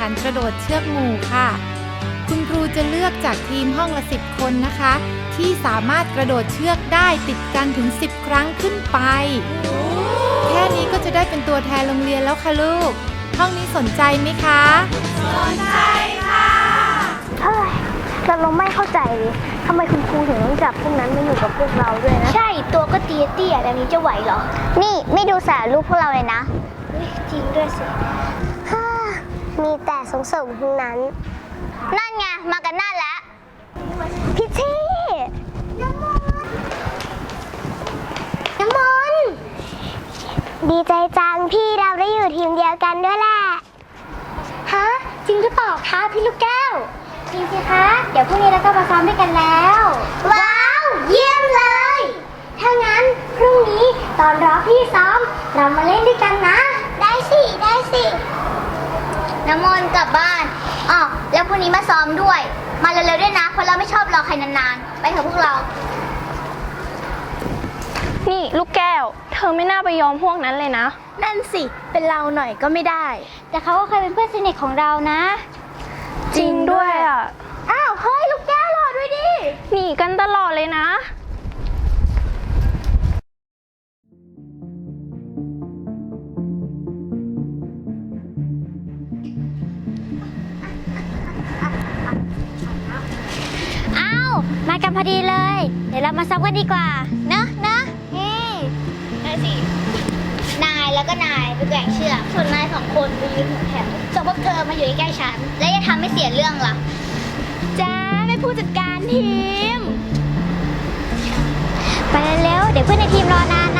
ข่งขันกระโดดเชือกหมู่ค่ะ คุณครูจะเลือกจากทีมห้องละ 10 คนนะคะ ที่สามารถกระโดดเชือกได้ติดกันถึง 10 ครั้งขึ้นไป แค่นี้ก็จะได้เป็นตัวแทนโรงเรียนแล้วค่ะลูก ห้องนี้สนใจไหมคะเฮ้ยเราลงไม่เข้าใจเลยทำไมคุณครูถึงต้องจับพวกนั้นมาอยู่กับพวกเราด้วยนะ ใช่ตัวก็เตี้ยเตี้ยแบบนี้จะไหวเหรอ นี่ไม่ดูสารลูกพวกเราเลยนะ จริงด้วยสิฮ่า มีแต่สงสงทั้งนั้น นั่นไง มากันนั่นแล้วพี่ชี่น้ำมนต์น้ำมนต์ดีใจจังพี่เราได้อยู่ทีมเดียวกันด้วยแหละ ฮะ จริงหรือเปล่าคะพี่ลูกแก้ว จริงสิคะ เดี๋ยวพรุ่งนี้เราก็มาซ้อมด้วยกันแล้ว ว้าว เยี่ยมเลย ถ้างั้นพรุ่งนี้ตอนรอพี่ซ้อม เรามาเล่นด้วยกันนะ ได้สิ ได้สิ น้ำมนต์กลับบ้านอ๋อแล้วพรุ่งนี้มาซ้อมด้วย มาเร็วๆด้วยนะเพราะเราไม่ชอบรอใครนานๆ ไปเถอะพวกเรา นี่ลูกแก้ว เธอไม่น่าไปยอมพวกนั้นเลยนะ นั่นสิ เป็นเราหน่อยก็ไม่ได้ แต่เขาก็เคยเป็นเพื่อนสนิทของเรานะ จริงด้วยอะ อ้าว เฮ้ย ลูกแก้วรอด้วยดิ หนีกันตลอดเลยนะ กันพอดีเลย เดี๋ยวเรามาซ้อมกันดีกว่า เนอะเนอะเฮ้ได้สิ นายแล้วก็นายไปแกว่งเชือก ส่วนนายสองคนไปยืนหัวแถวส่วนพวกเธอมาอยู่ใกล้ๆฉัน และจะทำให้เสียเรื่องล่ะจ้าไม่ผู้จัดการทีม ไปเร็วๆเดี๋ยวเพื่อนในทีมรอนานนะ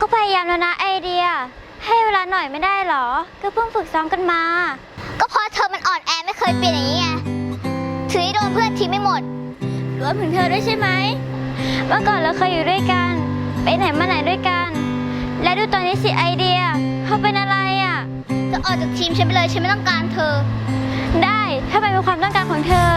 ก็พยายามแล้วนะไอเดีย ให้เวลาหน่อยไม่ได้หรอ ก็เพิ่งฝึกซ้อมกันมา ก็เพราะเธอมันอ่อนแอไม่เคยเปลี่ยนอย่างนี้ไงถือให้โดนเพื่อนทีไม่หมดรวมถึงเธอด้วยใช่ไหมเมื่อก่อนเราเคยอยู่ด้วยกัน ไปไหนมาไหนด้วยกัน และดูตอนนี้สิไอเดียเขาเป็นอะไรอะจะออกจากทีมฉันไปเลยฉันไม่ต้องการเธอ ได้ถ้าเป็นความต้องการของเธอ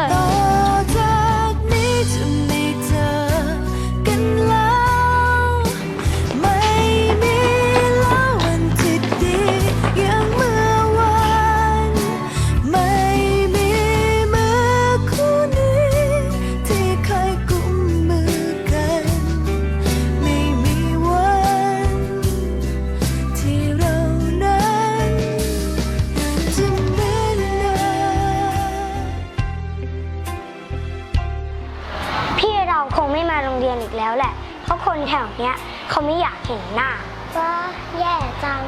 กแล้วแหละ เพราะคนแถวเนี้ยเขาไม่อยากเห็นหน้า ก็แย่จัง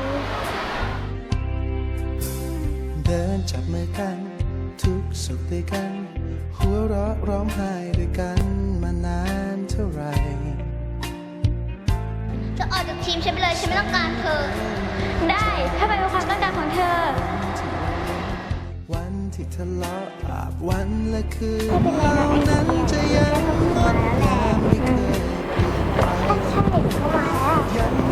เดินจับมือกัน ทุกสุขด้วยกัน หัวเราะร้องไห้ด้วยกันมานานเท่าไหร่จะออกจากทีมฉันไปเลยฉันไม่ต้องการเธอ ได้ ถ้าเป็น ที่ทะเลาะอาบวันและคืนเรานั้นจะยังงดงามไม่เคยเปลี่ยนไปถ้าช่างเด็กเข้ามาแล้วยัง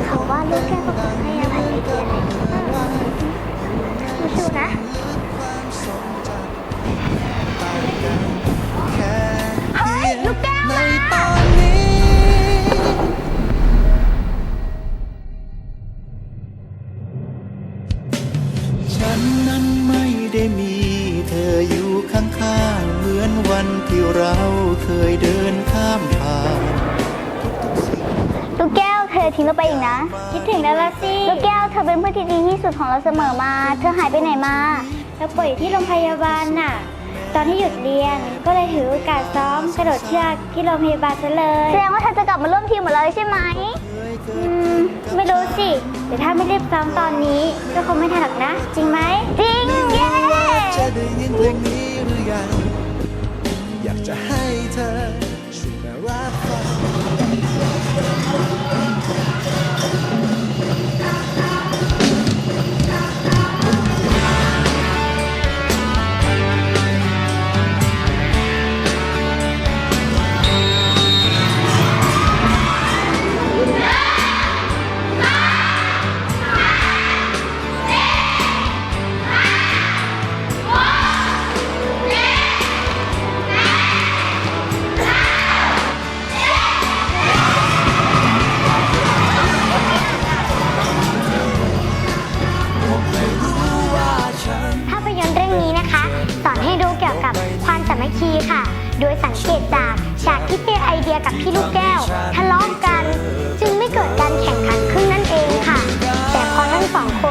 ที่เราเคยเดินข้ามผ่าน ลูกแก้วเธอทิ้งเราไปอีกนะ คิดถึงแล้วละสิลูกแก้วเธอเป็นเพื่อนที่ดีที่สุดของเราเสมอมา เธอหายไปไหนมาเราป่วยอยู่ที่โรงพยาบาลน่ะ ตอนที่หยุดเรียนก็เลยถือโอกาสซ้อมกระโดดเชือกที่โรงพยาบาลซะเลยแสดงว่าเธอจะกลับมาร่วมทีมเหมือนเราใช่ไหมอืมไม่รู้สิแต่ถ้าไม่รีบซ้อมตอนนี้ก็คงไม่ทันหรอกนะ จริงไหมจริงเย้ จะได้ยินเพลงนี้หรือยัง อยากจะให้เธอช่วยมารับฟัง โดยสังเกตจากฉากที่พี่ไอเดียกับพี่ลูกแก้วทะเลาะกัน จึงไม่เกิดการแข่งขันขึ้นนั่นเองค่ะ แต่พอทั้งสองคน